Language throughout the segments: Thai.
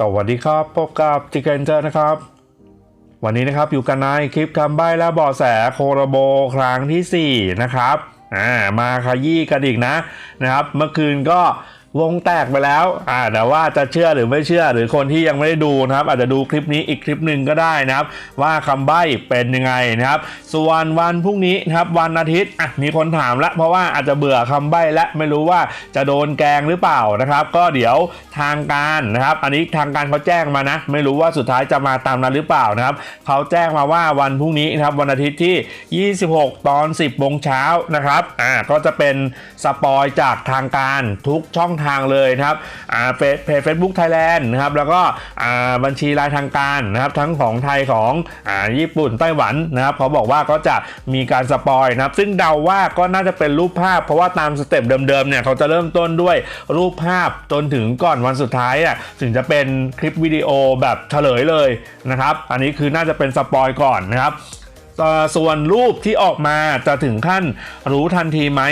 สวัสดีครับ พบกับจิเกนเจอร์นะครับ วันนี้นะครับอยู่กันในคลิปคำใบ้และเบาะแสโคโรโบครั้งทีสี่4 นะครับอ่ามาขยี้กันอีกนะนะครับ เมื่อคืนก็ วงแตกไปแล้ว อ่าแต่ว่าจะเชื่อหรือไม่เชื่อหรือคนที่ยังไม่ได้ดูนะครับ อาจจะดูคลิปนี้อีกคลิปหนึ่งก็ได้นะครับ ว่าคำใบ้เป็นยังไงนะครับ ส่วนวันพรุ่งนี้นะครับวันอาทิตย์อะมีคนถามละเพราะว่าอาจจะเบื่อคำใบ้และไม่รู้ว่าจะโดนแกงหรือเปล่านะครับ ก็เดี๋ยวทางการนะครับ อันนี้ทางการเขาแจ้งมานะ ไม่รู้ว่าสุดท้ายจะมาตามนั้นหรือเปล่านะครับเขาแจ้งมาว่าวันพรุ่งนี้นะครับวันอาทิตย์ที่ 26 ตอน 10โมงเช้านะครับอ่าก็จะเป็นสปอยจากทางการทุกช่องทางเลยนะครับเพจเฟซบุ๊กไทยแลนด์นะครับแล้วก็บัญชีรายทางการนะครับทั้งของไทยของอญี่ปุ่นไต้หวันนะครับเขาบอกว่าก็จะมีการสปอยนะครับซึ่งเดาว่าก็น่าจะเป็นรูปภาพ เพราะว่าตามสเต็ปเดิมๆเนี่ยเขาจะเริ่มต้นด้วยรูปภาพจนถึงก่อนวันสุดท้ายอะถึงจะเป็นคลิปวิดีโอแบบเฉลยเลยนะครับอันนี้คือน่าจะเป็นสปอยก่อนนะครับส่วนรูปที่ออกมาจะถึงขั้นรู้ทันทีไหม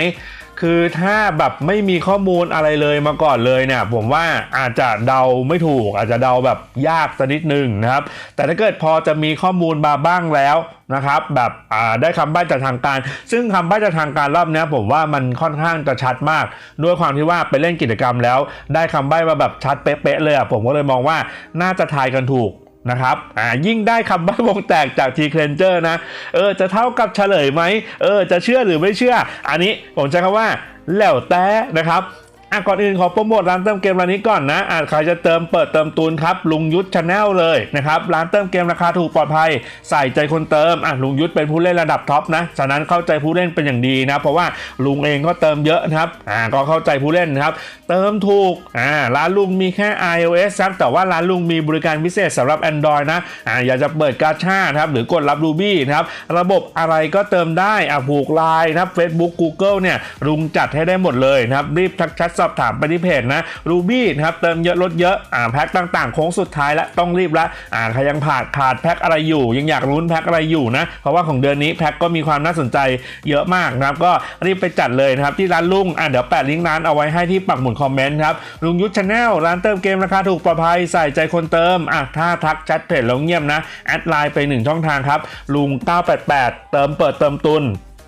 คือถ้าแบบไม่มีข้อมูลอะไรเลยมาก่อนเลยเนี่ย ผมว่าอาจจะเดาไม่ถูก อาจจะเดาแบบยากสักนิดนึงนะครับ แต่ถ้าเกิดพอจะมีข้อมูลมาบ้างแล้วนะครับแบบได้คำใบ้จากทางการ ซึ่งคำใบ้จากทางการรอบนี้ผมว่ามันค่อนข้างจะชัดมาก ด้วยความที่ว่าไปเล่นกิจกรรมแล้ว ได้คำใบ้มาแบบชัดเป๊ะๆเลยอะผมก็เลยมองว่าน่าจะทายกันถูก นะครับ อ่า ยิ่งได้คำใบ้วงแตกจากทีเคลนเจอร์นะ เออ จะเท่ากับเฉลยไหม เออ จะเชื่อหรือไม่เชื่อ อันนี้ผมใช้คำว่าแล้วแต่นะครับ อะก่อนอื่นขอโปรโมทร้านเติมเกมร้านนี้ก่อนนะอะใครจะเติมเปิดเติมตูนครับลุงยุทธชาแนลเลยนะครับร้านเติมเกมราคาถูกปลอดภัย ใส่ใจคนเติมอะลุงยุทธเป็นผู้เล่นระดับท็อปนะฉะนั้นเข้าใจผู้เล่นเป็นอย่างดีนะเพราะว่าลุงเองก็เติมเยอะนะครับอ่าก็เข้าใจผู้เล่นนะครับเติมถูกอ่าร้านลุงมีแค่ iOS ครับแต่ว่าร้านลุงมีบริการพิเศษสำหรับ Android นะอ่าอยากจะเปิดกาชานะครับหรือกดรับ Ruby นะครับระบบอะไรก็เติมได้อะผูกไลน์นะครับ Facebook Google เนี่ยลุงจัดให้ได้หมดเลยนะครับรีบทักแชทสอบถามไปที่เพจนะ Ruby นะครับเติมเยอะลดเยอะอ่าแพ็คต่างๆโค้งสุดท้ายแล้วต้องรีบละอ่าใครยังผ่านขาดแพ็คอะไรอยู่ ยังอยากรุ้นแพ็คอะไรอยู่นะ เพราะว่าของเดือนนี้แพ็คก็มีความน่าสนใจเยอะมากนะครับ ก็รีบไปจัดเลยนะครับที่ร้านลุงอ่าเดี๋ยวแปะลิงก์ร้านเอาไว้ให้ที่ปักหมุดคอมเมนต์ครับลุงยุทธชาแนลร้านเติมเกมราคาถูกปลอดภัยใส่ใจคนเติมอะถ้าทักแชทเพจแล้วเงียบนะแอดไลน์ไปหนึ่งช่องทางครับลุง 988 เติมเปิดเติมตุน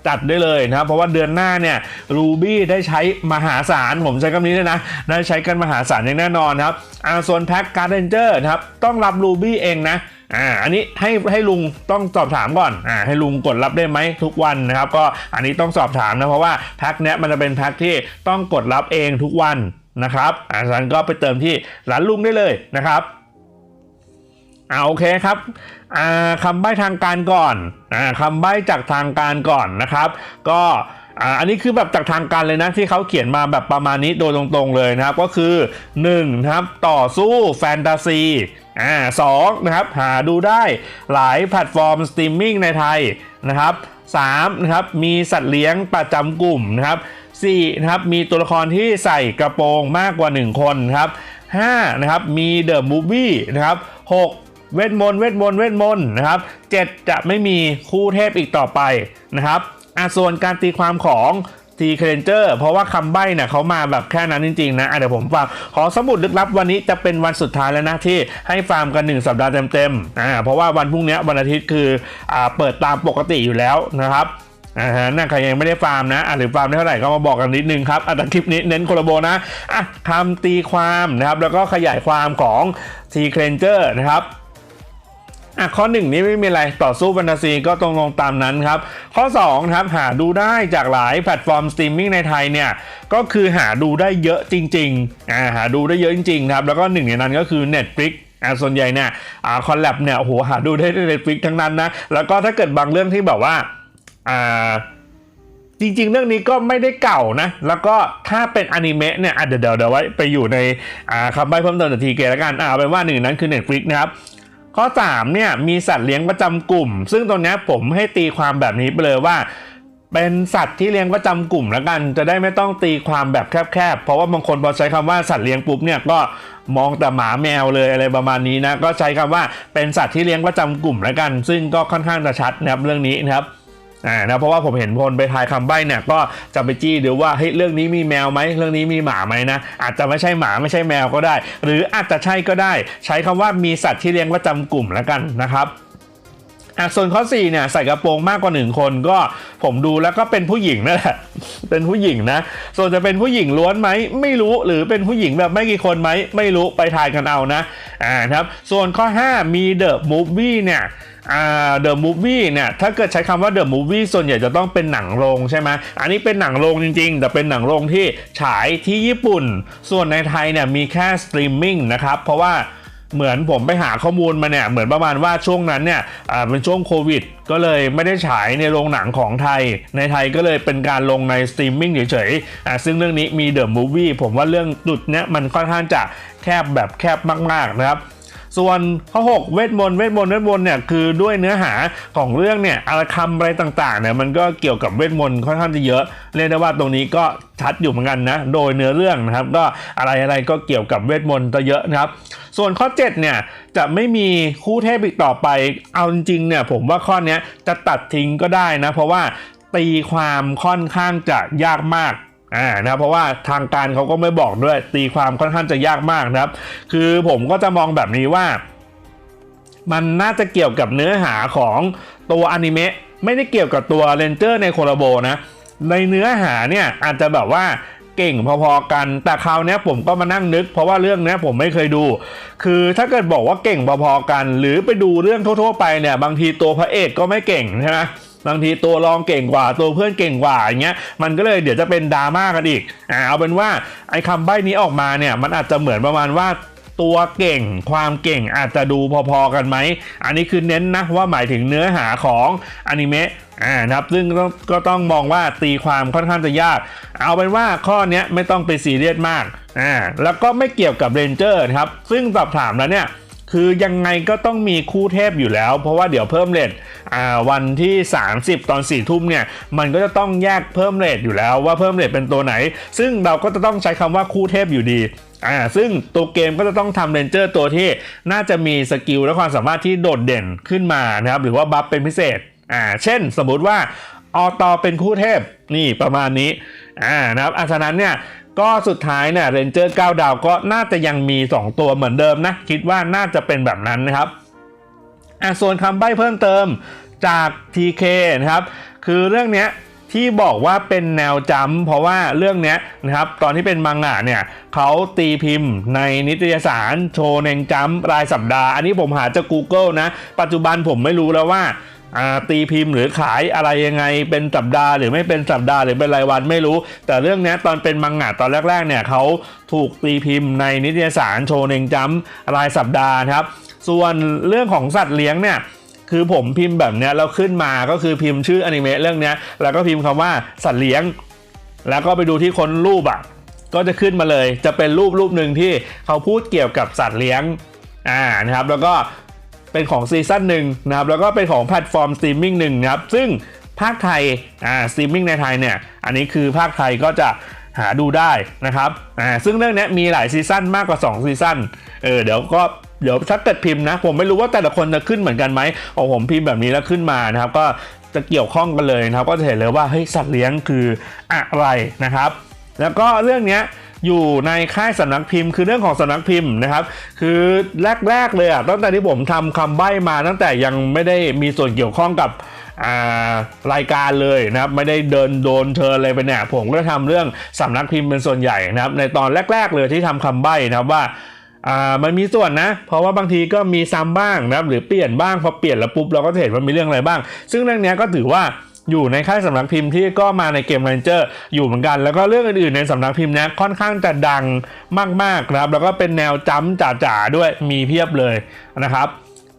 จัดได้เลยนะครับ เพราะว่าเดือนหน้าเนี่ยรูบี้ได้ใช้มหาศาล ผมใช้คำนี้เลยนะ ได้ใช้กันมหาศาลอย่างแน่นอนครับอาส่วนแพ็คการ์เดนเจอร์นะครับ ต้องรับรูบี้เองนะอ่าอันนี้ให้ให้ลุงต้องสอบถามก่อนอ่าให้ลุงกดรับได้ไหมทุกวันนะครับ ก็อันนี้ต้องสอบถามนะเพราะว่าแพ็คเนี้ยมันจะเป็นแพ็คที่ต้องกดรับเองทุกวันนะครับอ่าฉะนั้นก็ไปเติมที่ร้านลุงได้เลยนะครับ อ่าโอเคครับอ่าคำใบ้ทางการก่อนอ่าคำใบ้จากทางการก่อนนะครับ ก็อ่าอันนี้คือแบบจากทางการเลยนะที่เขาเขียนมาแบบประมาณนี้โดยตรงๆเลยนะครับ ก็คือ1นะครับต่อสู้แฟนตาซีอ่าสองนะครับหาดูได้หลายแพลตฟอร์มสตรีมมิ่งในไทยนะครับ3นะครับมีสัตว์เลี้ยงประจำกลุ่มนะครับ4นะครับมีตัวละครที่ใส่กระโปรงมากกว่า 1 คนครับ5นะครับมีเดอะมูฟวี่นะครับ6 เวทมนต์เวทมนต์เวทมนต์นะครับ7จะไม่มีคู่เทพอีกต่อไปนะครับอะส่วนการตีความของทีเคลนเจอร์เพราะว่าคำใบ้เนี่ยเขามาแบบแค่นั้นจริงๆนะะเดี๋ยวผมฝากขอสมุดลึกลับวันนี้จะเป็นวันสุดท้ายแล้วนะที่ให้ฟาร์มกัน 1 สัปดาห์เต็มๆอ่าเพราะว่าวันพรุ่งนี้วันอาทิตย์คืออ่าเปิดตามปกติอยู่แล้วนะครับอ่าฮะนั่นใครยังไม่ได้ฟาร์มนะอะหรือฟาร์มได้เท่าไหร่ก็มาบอกกันนิดนึงครับอะแต่คลิปนี้เน้นโคลาโบนะอะคำตีความนะครับแล้วก็ขยายความของทีเคลนเจอร์นะครับ อะข้อหนึ่งนี้ไม่มีอะไรต่อสู้แฟนตาซีก็ตรงๆตามนั้นครับ ข้อ2ครับหาดูได้จากหลายแพลตฟอร์มสตรีมมิ่งในไทยเนี่ย ก็คือหาดูได้เยอะจริงๆอ่าหาดูได้เยอะจริงๆครับ แล้วก็หนึ่งในนั้นก็คือ Netflix อ่าส่วนใหญ่เนี่ยอ่าคอลแลบเนี่ยโอ้โหหาดูได้ใน Netflix ทั้งนั้นนะ แล้วก็ถ้าเกิดบางเรื่องที่แบบว่าอ่าจริงๆ เรื่องนี้ก็ไม่ได้เก่านะ แล้วก็ถ้าเป็นอนิเมะเนี่ยเดี๋ยวเดี๋ยวไว้ไปอยู่ในคำใบ้เพิ่มเติมจากทีเกแล้วกันอ่าเอาเป็นว่าหนึ่งในนั้นคือ Netflix นะครับ ข้อ3เนี่ยมีสัตว์เลี้ยงประจำกลุ่ม ซึ่งตรงนี้ผมให้ตีความแบบนี้ไปเลยว่า เป็นสัตว์ที่เลี้ยงประจำกลุ่มแล้วกัน จะได้ไม่ต้องตีความแบบแคบๆเพราะว่าบางคนพอใช้คำว่าสัตว์เลี้ยงปุ๊บเนี่ยก็มองแต่หมาแมวเลยอะไรประมาณนี้นะก็ใช้คำว่าเป็นสัตว์ที่เลี้ยงประจำกลุ่มแล้วกัน ซึ่งก็ค่อนข้างจะชัดนะครับเรื่องนี้นะครับ อ่านะเพราะว่าผมเห็นคนไปทายคำใบ้เนี่ยก็จะไปจี้ดูว่าเฮ้ยเรื่องนี้มีแมวไหมเรื่องนี้มีหมาไหมนะอาจจะไม่ใช่หมาไม่ใช่แมวก็ได้ หรืออาจจะใช่ก็ได้ ใช้คำว่ามีสัตว์ที่เลี้ยงประจำกลุ่มแล้วกันนะครับอะส่วนข้อ4เนี่ยใส่กระโปรงมากกว่าหนึ่งคนก็ผมดูแล้วก็เป็นผู้หญิงนั่นแหละเป็นผู้หญิงนะ ส่วนจะเป็นผู้หญิงล้วนไหมไม่รู้หรือเป็นผู้หญิงแบบไม่กี่คนไหมไม่รู้ไปทายกันเอานะอ่าครับ ส่วนข้อ 5 มีเดอะมูฟวี่เนี่ย เดอะมูฟวี่เนี่ยถ้าเกิดใช้คำว่าเดอะมูฟวี่ส่วนใหญ่จะต้องเป็นหนังโรงใช่ไหมอันนี้เป็นหนังโรงจริงๆ แต่เป็นหนังโรงที่ฉายที่ญี่ปุ่น ส่วนในไทยเนี่ยมีแค่สตรีมมิ่งนะครับ เพราะว่าเหมือนผมไปหาข้อมูลมาเนี่ยเหมือนประมาณว่าช่วงนั้นเนี่ยเป็นช่วงโควิด ก็เลยไม่ได้ฉายในโรงหนังของไทย ในไทยก็เลยเป็นการลงในสตรีมมิ่งเฉยๆซึ่งเรื่องนี้มีเดอะมูฟวี่ผมว่าเรื่องจุดเนี้ยมันค่อนข้างจะแคบแบบแคบมากๆนะครับ ส่วนข้อ6เวทมนต์เวทมนต์เวทมนต์เนี่ยคือด้วยเนื้อหาของเรื่องเนี่ยอาคำอะไรต่างๆเนี่ยมันก็เกี่ยวกับเวทมนต์ค่อนข้างจะเยอะ เรียกได้ว่าตรงนี้ก็ชัดอยู่เหมือนกันนะโดยเนื้อเรื่องนะครับ ก็อะไรอะไรก็เกี่ยวกับเวทมนต์ะเยอะนะครับ ส่วนข้อ 7 เนี่ยจะไม่มีคู่เทพอีกต่อไป เอาจริงๆเนี่ยผมว่าข้อนี้จะตัดทิ้งก็ได้นะ เพราะว่าตีความค่อนข้างจะยากมาก อ่านะเพราะว่าทางการเขาก็ไม่บอกด้วย ตีความค่อนข้างจะยากมากนะครับ คือผมก็จะมองแบบนี้ว่า มันน่าจะเกี่ยวกับเนื้อหาของตัวอนิเมะไม่ได้เกี่ยวกับตัวเรนเจอร์ในโคลาโบนะ ในเนื้อหาเนี่ยอาจจะแบบว่าเก่งพอๆกัน แต่คราวนี้ผมก็มานั่งนึก เพราะว่าเรื่องนี้ผมไม่เคยดู คือถ้าเกิดบอกว่าเก่งพอๆกัน หรือไปดูเรื่องทั่วๆไปเนี่ย บางทีตัวพระเอกก็ไม่เก่งใช่ไหม บางทีตัวรองเก่งกว่าตัวเพื่อนเก่งกว่าอย่างเงี้ยมันก็เลยเดี๋ยวจะเป็นดราม่ากันอีกอ่าเอาเป็นว่าไอ้คำใบ้นี้ออกมาเนี่ยมันอาจจะเหมือนประมาณว่าตัวเก่งความเก่งอาจจะดูพอๆกันไหม อันนี้คือเน้นนะว่าหมายถึงเนื้อหาของอนิเมะอ่านะครับซึ่งก็ต้องมองว่าตีความค่อนข้างจะยาก เอาเป็นว่าข้อนี้ไม่ต้องไปซีเรียสมากอ่าแล้วก็ไม่เกี่ยวกับเรนเจอร์นะครับ ซึ่งสอบถามแล้วเนี่ย คือยังไงก็ต้องมีคู่เทพอยู่แล้ว เพราะว่าเดี๋ยวเพิ่มเรทวันที่ 30 ตอน4ทุ่มเนี่ยมันก็จะต้องแยกเพิ่มเรทอยู่แล้วว่าเพิ่มเรทเป็นตัวไหน ซึ่งเราก็จะต้องใช้คำว่าคู่เทพอยู่ดีอ่าซึ่งตัวเกมก็จะต้องทำเรนเจอร์ตัวที่น่าจะมีสกิลและความสามารถที่โดดเด่นขึ้นมานะครับหรือว่าบัฟเป็นพิเศษอ่าเช่นสมมุติว่าออตอเป็นคู่เทพนี่ประมาณนี้อ่านะครับอาฉะนั้นเนี่ย ก็สุดท้ายเนี่ยเรนเจอร์9ดาวก็น่าจะยังมี 2 ตัวเหมือนเดิมนะ คิดว่าน่าจะเป็นแบบนั้นนะครับอะส่วนคำใบ้เพิ่มเติมจาก TK นะครับ คือเรื่องเนี้ยที่บอกว่าเป็นแนวจำเพราะว่าเรื่องนี้นะครับตอนที่เป็นมังงะเนี่ยเขาตีพิมพ์ในนิตยสารโชเนงจัมรายสัปดาห์ อันนี้ผมหาจาก Google นะ ปัจจุบันผมไม่รู้แล้วว่า ตีพิมพ์หรือขายอะไรยังไงเป็นสัปดาห์หรือไม่เป็นสัปดาห์หรือเป็นรายวันไม่รู้ แต่เรื่องนี้ตอนเป็นมังงะตอนแรกๆเนี่ยเขาถูกตีพิมพ์ในนิตยสารโชเนงจัมรายสัปดาห์ครับ ส่วนเรื่องของสัตว์เลี้ยงเนี่ยคือผมพิมพ์แบบนี้แล้วขึ้นมาก็คือพิมพ์ชื่ออนิเมะเรื่องนี้แล้วก็พิมพ์คำว่าสัตว์เลี้ยง แล้วก็ไปดูที่ค้นรูปอะก็จะขึ้นมาเลย จะเป็นรูปรูปหนึ่งที่เขาพูดเกี่ยวกับสัตว์เลี้ยงอ่านะครับแล้วก็ เป็นของซีซั่นหนึ่งนะครับแล้วก็เป็นของแพลตฟอร์มสตรีมมิ่งหนึ่งนะครับซึ่งภาคไทยอ่าสตรีมมิ่งในไทยเนี่ยอันนี้คือภาคไทยก็จะหาดูได้นะครับอ่าซึ่งเรื่องนี้มีหลายซีซั่นมากกว่า 2 ซีซั่นเออเดี๋ยวก็เดี๋ยวถ้าเกิดพิมพ์นะ ผมไม่รู้ว่าแต่ละคนจะขึ้นเหมือนกันไหมโอ้ผมพิมพ์แบบนี้แล้วขึ้นมานะครับ ก็จะเกี่ยวข้องกันเลยนะครับ ก็จะเห็นเลยว่าเฮ้ยสัตว์เลี้ยงคืออะไรนะครับ แล้วก็เรื่องเนี้ย อยู่ในค่ายสำนักพิมพ์ คือเรื่องของสำนักพิมพ์นะครับ คือแรกๆเลยอะตั้งแต่ที่ผมทำคำใบ้มาตั้งแต่ยังไม่ได้มีส่วนเกี่ยวข้องกับอ่ารายการเลยนะครับไม่ได้เดินโดนเชิญอะไรไปเนี่ยผมก็ทำเรื่องสำนักพิมพ์เป็นส่วนใหญ่นะครับ ในตอนแรก ๆ เลยที่ทำคำใบ้นะครับว่าอ่ามันมีส่วนนะ เพราะว่าบางทีก็มีซ้ำบ้างนะครับหรือเปลี่ยนบ้างพอเปลี่ยนแล้วปุ๊บเราก็จะเห็นว่ามีเรื่องอะไรบ้าง ซึ่งเรื่องเนี้ยก็ถือว่า อยู่ในค่ายสำนักพิมพ์ที่ก็มาในเกม Ranger อยู่เหมือนกัน แล้วก็เรื่องอื่นๆในสำนักพิมพ์นี้ค่อนข้างจะดังมากๆนะครับ แล้วก็เป็นแนวจ้ำจ๋าๆด้วยมีเพียบเลยนะครับ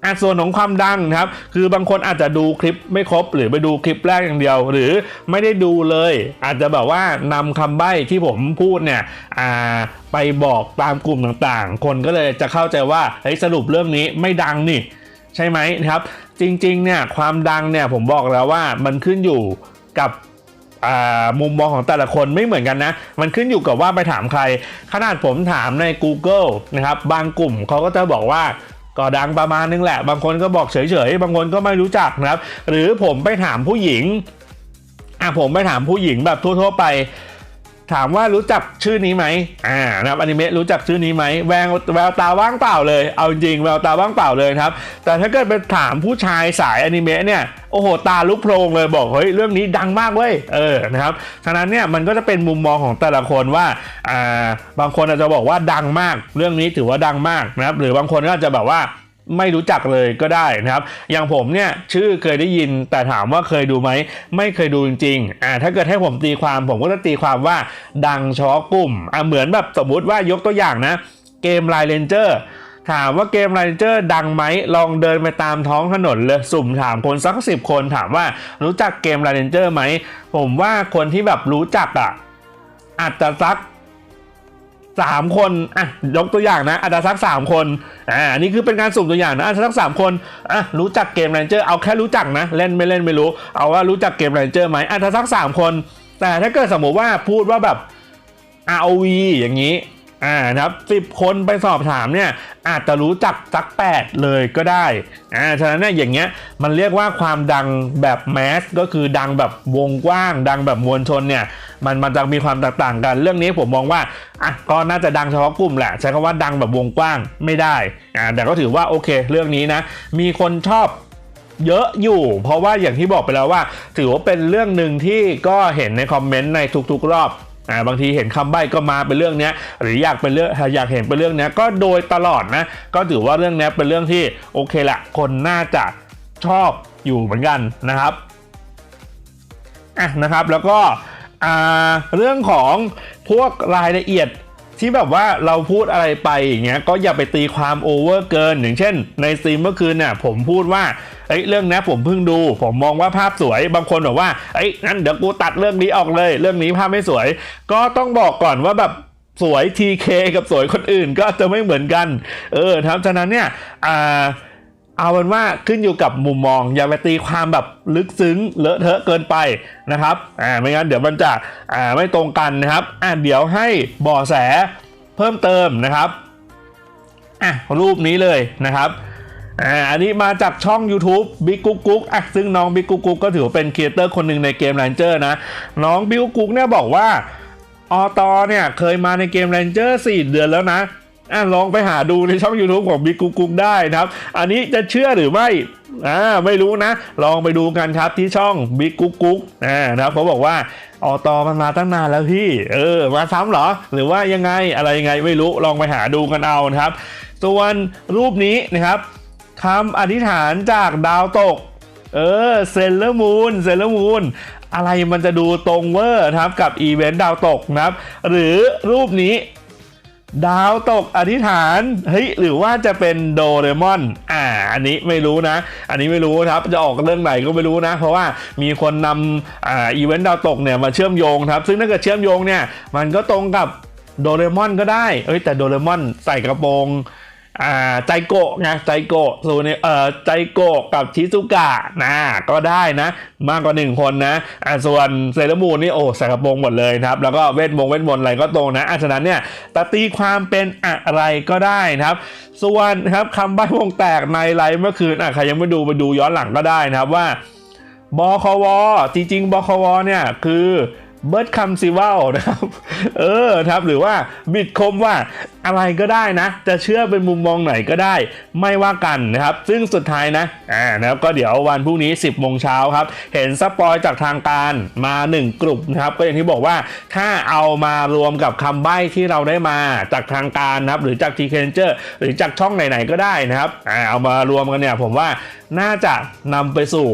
อะส่วนของความดังนะครับ คือบางคนอาจจะดูคลิปไม่ครบ หรือไปดูคลิปแรกอย่างเดียว หรือไม่ได้ดูเลย อาจจะแบบว่านำคำใบ้ที่ผมพูดเนี่ยอ่าไปบอกตามกลุ่มต่างๆ คนก็เลยจะเข้าใจว่าเฮ้ยสรุปเรื่องนี้ไม่ดังนี่ใช่ไหมนะครับ จริงๆเนี่ยความดังเนี่ยผมบอกแล้วว่ามันขึ้นอยู่กับมุมมองของแต่ละคนไม่เหมือนกันนะ มันขึ้นอยู่กับว่าไปถามใคร ขนาดผมถามใน Google นะครับ บางกลุ่มเขาก็จะบอกว่าก็ดังประมาณนึงแหละ บางคนก็บอกเฉยๆ บางคนก็ไม่รู้จักนะครับ หรือผมไปถามผู้หญิง อะผมไปถามผู้หญิงแบบทั่วๆไป ถามว่ารู้จักชื่อนี้ไหมอ่านะครับอนิเมะรู้จักชื่อนี้ไหมแววแววตาว่างเปล่าเลย เอาจริงแววตาว่างเปล่าเลยครับ แต่ถ้าเกิดไปถามผู้ชายสายอนิเมะเนี่ย โอ้โห ตาลุกโพลงเลยบอกเฮ้ยเรื่องนี้ดังมากเว้ย เออ นะครับ ฉะนั้นเนี่ยมันก็จะเป็นมุมมองของแต่ละคนว่า อ่า บางคนอาจจะบอกว่าดังมาก เรื่องนี้ถือว่าดังมากนะครับ หรือบางคนก็อาจจะแบบว่า ไม่รู้จักเลยก็ได้นะครับ อย่างผมเนี่ยชื่อเคยได้ยินแต่ถามว่าเคยดูไหม ไม่เคยดูจริงๆอ่าถ้าเกิดให้ผมตีความผมก็จะตีความว่าดังเฉพาะกลุ่มอ่าเหมือนแบบสมมุติว่ายกตัวอย่างนะ เกม l ล n เลนเจอร์ถามว่าเกม l ลเลนเจอร์ดังไหม ลองเดินไปตามท้องถนนเลย สุ่มถามคนสักสิบคนถามว่ารู้จักเกม l ลเลนเจอร์ไหม ผมว่าคนที่แบบรู้จักอะอาจจะสัก สามคนอะยกตัวอย่างนะอาจจะสักสามคนอ่านนี้คือเป็นการสุ่มตัวอย่างนะอาจจะสักสามคนอะรู้จักเกมแรนเจอร์เอาแค่รู้จักนะ เล่นไม่เล่นไม่รู้ เอาว่ารู้จักเกมแรนเจอร์ไหมอาจจะสักสามคน แต่ถ้าเกิดสมมติว่าพูดว่าแบบ ROV อย่างนี้อ่านะครับสิบคนไปสอบถามเนี่ยอาจจะรู้จักสักแปดเลยก็ได้อ่าฉะนั้นเนี่ยอย่างเงี้ยมันเรียกว่าความดังแบบแมสก็คือดังแบบวงกว้าง ดังแบบมวลชนเนี่ย มันมันจะมีความแตกต่างกัน เรื่องนี้ผมมองว่าอะก็น่าจะดังเฉพาะกลุ่มแหละ ใช้คำว่าดังแบบวงกว้างไม่ได้อ่าแต่ก็ถือว่าโอเค เรื่องนี้นะ มีคนชอบเยอะอยู่ เพราะว่าอย่างที่บอกไปแล้วว่า ถือว่าเป็นเรื่องหนึ่งที่ก็เห็นในคอมเมนต์ในทุกๆ รอบอ่าบางทีเห็นคำใบ้ก็มาเป็นเรื่องเนี้ยหรืออยากเป็นเรื่องอยากเห็นเป็นเรื่องเนี้ยก็โดยตลอดนะก็ถือว่าเรื่องเนี้ยเป็นเรื่องที่โอเคละคนน่าจะชอบอยู่เหมือนกันนะครับอะนะครับแล้วก็ อ่าเรื่องของพวกรายละเอียดที่แบบว่าเราพูดอะไรไปอย่างเงี้ยก็อย่าไปตีความโอเวอร์เกินอย่างเช่น ในสตรีมเมื่อคืนเนี่ยผมพูดว่าเอ้ยเรื่องนี้ผมเพิ่งดู ผมมองว่าภาพสวยบางคนบอกว่าเอ้ยงั้นเดี๋ยวกูตัดเรื่องนี้ออกเลย เรื่องนี้ภาพไม่สวย ก็ต้องบอกก่อนว่าแบบสวย TK กับสวยคนอื่นก็จะไม่เหมือนกัน เออครับฉะนั้นเนี่ยอ่า เอาเป็นว่าขึ้นอยู่กับมุมมอง อย่าไปตีความแบบลึกซึ้งเลอะเทอะเกินไปนะครับอ่าไม่งั้นเดี๋ยวมันจะอ่าไม่ตรงกันนะครับอ่าเดี๋ยวให้บ่อแสเพิ่มเติมนะครับอะรูปนี้เลยนะครับอ่าอันนี้มาจากช่อง YouTube บิ๊กกุ๊กกุ๊กอะซึ่งน้องบิ๊กกุ๊กกุ๊กก็ถือเป็นครีเอเตอร์คนหนึ่งในเกม Ranger นะน้องบิ๊กกุ๊กเนี่ยบอกว่าอตอเนี่ยเคยมาในเกม Ranger 4เดือนแล้วนะ อะลองไปหาดูในช่อง YouTube ของบิ๊กกุ๊กกุ๊กได้นะครับ อันนี้จะเชื่อหรือไม่อ่าไม่รู้นะ ลองไปดูกันครับที่ช่องบิ๊กกุ๊กกุ๊กอ่านะครับเขาบอกว่าอตอมันมาตั้งนานแล้วพี่ เออ มาซ้ำเหรอ หรือว่ายังไงอะไรยังไงไม่รู้ลองไปหาดูกันเอานะครับ ส่วนรูปนี้นะครับคำอธิษฐานจากดาวตก เออเซเลอร์มูนเซเลอร์มูนอะไรมันจะดูตรงเวอร์นะครับกับอีเวนต์ดาวตกนะครับ หรือรูปนี้ ดาวตกอธิษฐานเฮ้ยหรือว่าจะเป็นโดเรมอน อ่า อันนี้ไม่รู้นะ อันนี้ไม่รู้ครับจะออกเรื่องไหนก็ไม่รู้นะ เพราะว่ามีคนนำอ่าอีเวนต์ดาวตกเนี่ยมาเชื่อมโยงครับ ซึ่งถ้าเกิดเชื่อมโยงเนี่ยมันก็ตรงกับโดเรมอนก็ได้เอ้ยแต่โดเรมอนใส่กระโปรง อ่าใจโกะไงใจโกะส่วนเนี่ยเอ่อใจโกะกับชิซุกะนะก็ได้นะมากกว่าหนึ่งคนนะอ่าส่วนเซเลอร์มูนนี่โอ้ใส่กระโปรงหมดเลยครับ แล้วก็เวทมงเวทมนต์อะไรก็ตรงนะอะฉะนั้นเนี่ยตตีความเป็นอะไรก็ได้นะครับ ส่วนครับคำใบ้วงแตกในไลฟ์เมื่อคืนอะใครยังไม่ดูไปดูย้อนหลังก็ได้นะครับว่าบควจริงๆบควเนี่ยคือ เบิร์ดคัมซิวัลนะครับ เออครับหรือว่าบิดคมว่าอะไรก็ได้นะ จะเชื่อเป็นมุมมองไหนก็ได้ ไม่ว่ากันนะครับ ซึ่งสุดท้ายนะอ่านะครับก็เดี๋ยววันพรุ่งนี้ 10โมงเช้าครับ เห็นสปอยจากทางการมา 1 กลุ่มนะครับ ก็อย่างที่บอกว่าถ้าเอามารวมกับคำใบ้ที่เราได้มาจากทางการนะครับ หรือจาก t ีเคนเจอร์หรือจากช่องไหนๆก็ได้นะครับอ่าเอามารวมกันเนี่ยผมว่าน่าจะนำไปสู่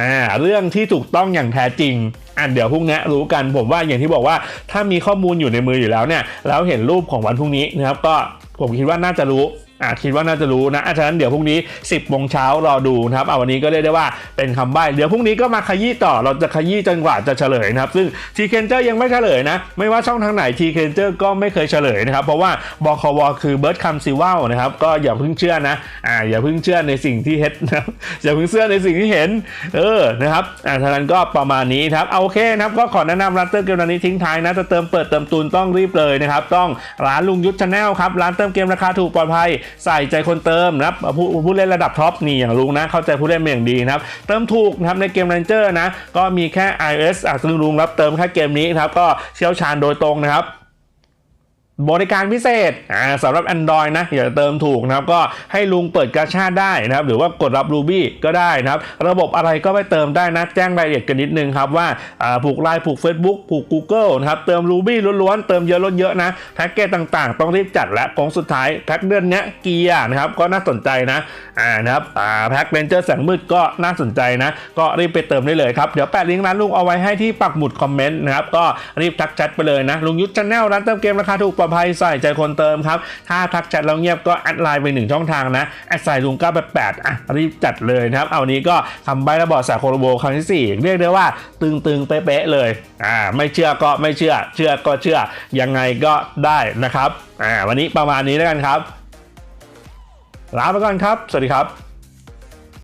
อ่าเรื่องที่ถูกต้องอย่างแท้จริงอะเดี๋ยวพรุ่งนี้รู้กันผมว่าอย่างที่บอกว่า ถ้ามีข้อมูลอยู่ในมืออยู่แล้วเนี่ยแล้วเห็นรูปของวันพรุ่งนี้นะครับก็ผมคิดว่าน่าจะรู้ อะคิดว่าน่าจะรู้นะอะฉะนั้นเดี๋ยวพรุ่งนี้ 10โมงเช้ารอดูนะครับเอาวันนี้ก็เรียกได้ว่าเป็นคำใบ้เดี๋ยวพรุ่งนี้ก็มาขยี้ต่อเราจะขยี้จนกว่าจะเฉลยนะครับซึ่งทีเคนเจอร์ยังไม่เฉลยนะ ไม่ว่าช่องทางไหนทีเคนเจอร์ก็ไม่เคยเฉลยนะครับ เพราะว่าบควคือเบิร์ดคัมซิวัลนะครับก็อย่าเพิ่งเชื่อนะอ่าอย่าเพิ่งเชื่อในสิ่งที่เห็นนะอย่าเพิ่งเชื่อในสิ่งที่เห็นเออนะครับอ่าฉะนั้นก็ประมาณนี้ครับเอาโอเคนะครับก็ขอแนะนำร้านเติมเกมร้านนี้ทิ้งท้ายนะจะเติมเปิดเติมตูนต้องรีบเลยนะครับต้องร้านลุงยุทธชาแนลครับร้านเติมเกมราคาถูกปลอดภัยใส่ใจคนเติมนะครับผู้ผู้เล่นระดับท็อปนี่อย่างลุงนะเข้าใจผู้เล่นเป็นอย่างดีนะครับเติมถูกนะครับในเกมแรนเจอร์นะก็มีแค่ iOS อะซึ่งลุงรับเติมแค่เกมนี้นะครับก็เชี่ยวชาญโดยตรงนะครับ บริการพิเศษอ่าสำหรับ Android นะอย่าเติมถูกนะครับก็ให้ลุงเปิดกาชาได้นะครับหรือว่ากดรับ Ruby ก็ได้นะครับ ระบบอะไรก็ไปเติมได้นะแจ้งรายละเอียดกันนิดนึงครับว่าผูกไลน์ผูก Facebook ผูก Google นะครับเติม Ruby ล้วนๆ เติมเยอะลดเยอะนะแพ็กเกจต่างๆ ต้องรีบจัดและของสุดท้ายแพ็กเดือนนี้เกียร์นะครับก็น่าสนใจนะอ่านะครับอ่าแพ็กเรนเจอร์แสงมืดก็น่าสนใจนะ ก็รีบไปเติมได้เลยครับเดี๋ยวแปะลิงก์ร้านลุงเอาไว้ให้ที่ปักหมุดคอมเมนต์นะครับก็รีบทักแชทไปเลยนะลุงยุทธชาแนลร้านเติมเกมราคาถูกลอดภัยใส่ใจคนเติมครับ ถ้าทักแชทแล้วเงียบก็แอดไลน์ไปหนึ่งช่องทางนะแอดใส่ลุง988อะรีบจัดเลยนะครับ เอานี้ก็ทำใบระบอดสาโคโรโบครั้งที่ 4 เรียกได้ว่าตึงๆเป๊ะๆเลยอ่าไม่เชื่อก็ไม่เชื่อ เชื่อก็เชื่อยังไงก็ได้นะครับอ่าวันนี้ประมาณนี้แล้วกันครับลาไปก่อนครับ สวัสดีครับ